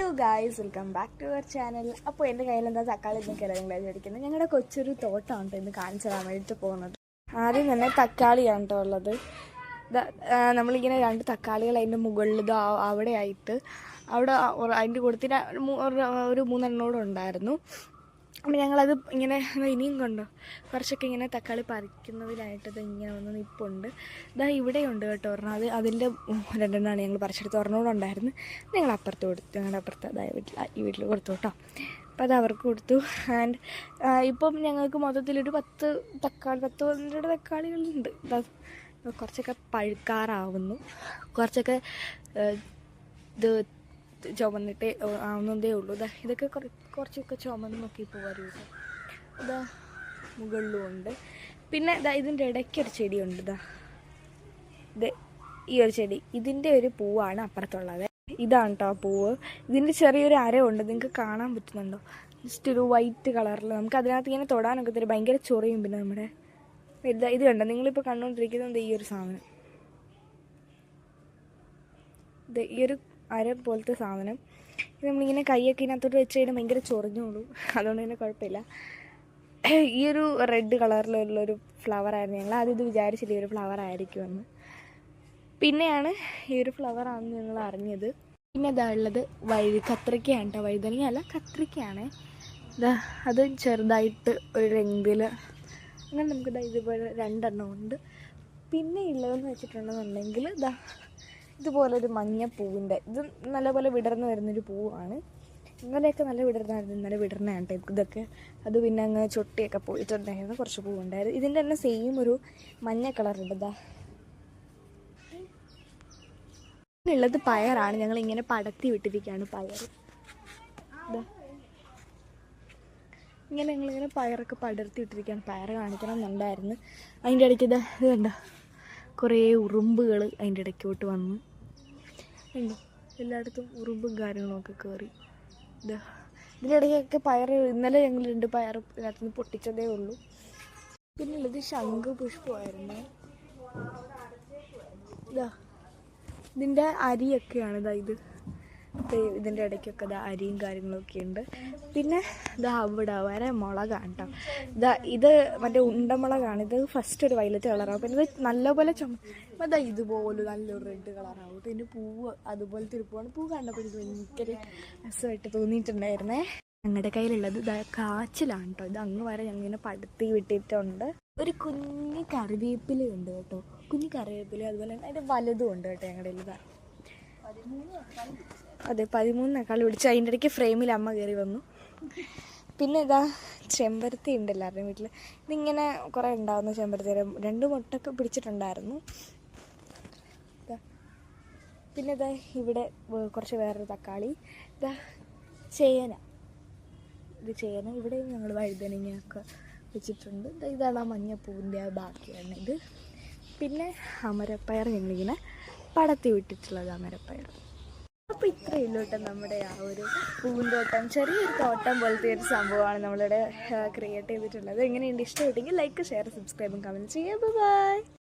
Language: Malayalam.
Hello guys welcome back to our channel അപ്പോൾ എന്റെ കയ്യിൽ എന്താ തക്കാളി എന്നൊക്കെ ഇറങ്ങി അടിക്കുന്നത് ഞങ്ങളുടെ കൊച്ചൊരു തോട്ടമാണ് കേട്ടോ ഇന്ന് കാണിച്ചു തരാൻ വേണ്ടിയിട്ട് പോകുന്നത്. ആദ്യം തന്നെ തക്കാളിയാണ് കേട്ടോ ഉള്ളത്. നമ്മളിങ്ങനെ രണ്ട് തക്കാളികൾ അതിന്റെ മുകളിൽ അവിടെ ആയിട്ട് അവിടെ അതിന്റെ കൂടത്തിന് ഒരു മൂന്നെണ്ണോടെ ഉണ്ടായിരുന്നു. അപ്പോൾ ഞങ്ങളത് ഇങ്ങനെ ഇനിയും കൊണ്ടോ? കുറച്ചൊക്കെ ഇങ്ങനെ തക്കാളി പറിക്കുന്നതിലായിട്ടത് ഇങ്ങനെ ഒന്ന് നിപ്പുണ്ട്. ഇതാ ഇവിടെയുണ്ട് കേട്ടോ ഒരെണ്ണം. അത് അതിന്റെ രണ്ടെണ്ണമാണ് ഞങ്ങൾ പറിച്ചെടുത്ത് ഒരെണ്ണോടെ ഉണ്ടായിരുന്നു. ഞങ്ങൾ കൊടുത്തു. ഞങ്ങളുടെ അപ്പുറത്ത് അതായത് വീട്ടിൽ ഈ വീട്ടിൽ കൊടുത്തു കേട്ടോ. അപ്പോൾ അത് അവർക്ക് കൊടുത്തു. ആൻഡ് ഇപ്പം ഞങ്ങൾക്ക് മൊത്തത്തിലൊരു പത്ത് തക്കാളി പത്ത് പന്ത്രണ്ട് തക്കാളികളുണ്ട്. കുറച്ചൊക്കെ പഴുക്കാറാവുന്നു. കുറച്ചൊക്കെ ഇത് ചുമന്നിട്ടേ ആവുന്നതേ ഉള്ളൂ. ഇതാ ഇതൊക്കെ കുറ- കുറച്ചൊക്കെ ചുമന്ന് നോക്കി കേട്ടോ ഇതാ മുകളിലും ഉണ്ട്. പിന്നെ ഇതാ ഇതിന്റെ ഇടയ്ക്കൊരു ചെടിയുണ്ട് ഇതാ ഇത് ഈ ഒരു ചെടി. ഇതിന്റെ ഒരു പൂവാണ് അപ്പുറത്തുള്ളത്. ഇതാണ് കേട്ടോ പൂവ്. ഇതിന്റെ ചെറിയൊരു അരവുണ്ട് നിങ്ങൾക്ക് കാണാൻ പറ്റുന്നുണ്ടോ? ജസ്റ്റ് ഒരു വൈറ്റ് കളറിൽ നമുക്ക് അതിനകത്ത് ഇങ്ങനെ തൊടാനൊക്കെ തരും. ഭയങ്കര ചൊറിയും പിന്നെ നമ്മുടെ ഇതാ ഇത് കണ്ടോ? നിങ്ങളിപ്പോൾ കണ്ടുകൊണ്ടിരിക്കുന്നത് ഈ ഒരു സാധനം. ഇത് ഈ ഒരു അര പോലത്തെ സാധനം. ഇത് നമ്മളിങ്ങനെ കൈയൊക്കെ ഇതിനകത്തോട്ട് വെച്ച് കഴിഞ്ഞാൽ ഭയങ്കര ചൊറിഞ്ഞോളൂ. അതുകൊണ്ട് തന്നെ കുഴപ്പമില്ല ഈ ഒരു റെഡ് കളറിലുള്ളൊരു ഫ്ലവർ ആയിരുന്നു ഞങ്ങൾ ആദ്യം ഇത് വിചാരിച്ചില്ല ഈ ഒരു ഫ്ലവർ ആയിരിക്കുമെന്ന്. പിന്നെയാണ് ഈ ഒരു ഫ്ലവർ ആണെന്ന് ഞങ്ങൾ അറിഞ്ഞത്. പിന്നെ ഇതാ ഉള്ളത് വഴി കത്രിക്കയാണ് കേട്ടോ വഴുതനങ്ങ അല്ല കത്രിക്കയാണ്. ഇതാ അത് ചെറുതായിട്ട് ഒരു ലെങ്തിൽ അങ്ങനെ നമുക്ക് ഇതാ ഇതുപോലെ രണ്ടെണ്ണം ഉണ്ട്. പിന്നെ ഉള്ളതെന്ന് വെച്ചിട്ടുണ്ടെന്നുണ്ടെങ്കിൽ ഇതാ ഇതുപോലൊരു മഞ്ഞ പൂവിന്റെ ഇത് നല്ലപോലെ വിടർന്ന് വരുന്നൊരു പൂവാണ്. ഇന്നലെയൊക്കെ നല്ല വിടർന്നായിരുന്നു ഇന്നലെ വിടർന്നതാണ് കേട്ടോ ഇതൊക്കെ. അത് പിന്നെ അങ്ങ് ചൊട്ടിയൊക്കെ പോയിട്ടുണ്ടായിരുന്നു കുറച്ച് പൂവുണ്ടായിരുന്നു. ഇതിന്റെ തന്നെ സെയിം ഒരു മഞ്ഞ കളറുണ്ട് ഇതാ ഉള്ളത് പയറാണ് ഞങ്ങൾ ഇങ്ങനെ പടത്തി വിട്ടിരിക്കുകയാണ് പയർ ഇങ്ങനെ ഞങ്ങളിങ്ങനെ പയറൊക്കെ പടർത്തി വിട്ടിരിക്കുകയാണ് പയർ കാണിക്കണം എന്നുണ്ടായിരുന്നു അതിന്റെ ഇടയ്ക്ക് ഇതാ ഇത് കുറേ ഉറുമ്പുകൾ അതിന്റെ ഇടയ്ക്കോട്ട് വന്നു. ഉണ്ട്? എല്ലായിടത്തും ഉറുമ്പും കാര്യങ്ങളൊക്കെ കയറി ഇതിനിടയ്ക്കൊക്കെ പയർ ഇന്നലെ ഞങ്ങൾ രണ്ട് പയർ ഇതിനകത്ത് നിന്ന് പൊട്ടിച്ചതേ ഉള്ളൂ. പിന്നെ ഉള്ളത് ശംഖ് പുഷ്പമായിരുന്നു. ഇതാ ഇതിന്റെ അരിയൊക്കെയാണ് ഇതാ ഇത്. ഇതിന്റെ ഇടയ്ക്കൊക്കെ ഇതാ അരിയും കാര്യങ്ങളൊക്കെ ഉണ്ട്. പിന്നെ ഇതാ അവിടെ വരെ മുളകാണ് കേട്ടോ ഇതാ ഇത് മറ്റേ ഉണ്ടമുളകാണ്. ഇത് ഫസ്റ്റ് ഒരു വയലറ്റ് കളറാവും പിന്നെ ഇത് നല്ലപോലെ ചുമ അതാ ഇതുപോലെ നല്ലൊരു റെഡ് കളറാവും പിന്നെ പൂവ് അതുപോലത്തെ ഒരു പൂവാണ് പൂ കണ്ടപ്പോൾ ഇത് ഭയങ്കര രസമായിട്ട് തോന്നിയിട്ടുണ്ടായിരുന്നേ. ഞങ്ങളുടെ കയ്യിലുള്ളത് കാച്ചിലാണ് കേട്ടോ ഇത് അങ്ങ് വരെ ഞങ്ങളിങ്ങനെ പടുത്തി വിട്ടിട്ടുണ്ട്. ഒരു കുഞ്ഞ് കറിവേപ്പിലയുണ്ട് കേട്ടോ. കുഞ്ഞ് കറിവേപ്പില അതുപോലെ തന്നെ അതിന്റെ വലുതും ഉണ്ട് കേട്ടോ ഞങ്ങളുടെ കയ്യിൽ അതെ പതിമൂന്ന് തക്കാളി പിടിച്ച് അതിന്റെ ഇടയ്ക്ക് ഫ്രെയിമിൽ അമ്മ കയറി വന്നു. പിന്നെ ഇതാ ചെമ്പരത്തി ഉണ്ട് എല്ലാവരുടെയും വീട്ടിൽ ഇതിങ്ങനെ കുറേ ഉണ്ടാവുന്ന ചെമ്പരത്തി. രണ്ട് മുട്ടൊക്കെ പിടിച്ചിട്ടുണ്ടായിരുന്നു. പിന്നെ ഇതാ ഇവിടെ കുറച്ച് വേറൊരു തക്കാളി. ഇതാ ചേന. ഇത് ചേന. ഇവിടെ ഞങ്ങൾ വഴുതനങ്ങയൊക്കെ വെച്ചിട്ടുണ്ട്. ഇതാണ് ആ മഞ്ഞപ്പൂവിന്റെ ആ ബാക്കിയാണ് ഇത്. പിന്നെ അമരപ്പയർ ഞങ്ങളിങ്ങനെ പടത്തി വിട്ടിട്ടുള്ളത് അമരപ്പയർ. അപ്പോൾ ഇത്രയേ ഉള്ളൂ കേട്ടോ നമ്മുടെ ആ ഒരു പൂന്തോട്ടം. ചെറിയൊരു തോട്ടം പോലത്തെ ഒരു സംഭവമാണ് നമ്മളിവിടെ ക്രിയേറ്റ് ചെയ്തിട്ടുള്ളത്. എങ്ങനെയുണ്ട്? ഇഷ്ടപ്പെട്ടെങ്കിൽ ലൈക്ക് ഷെയർ സബ്സ്ക്രൈബും കമന്റ് ചെയ്യുക. ബൈ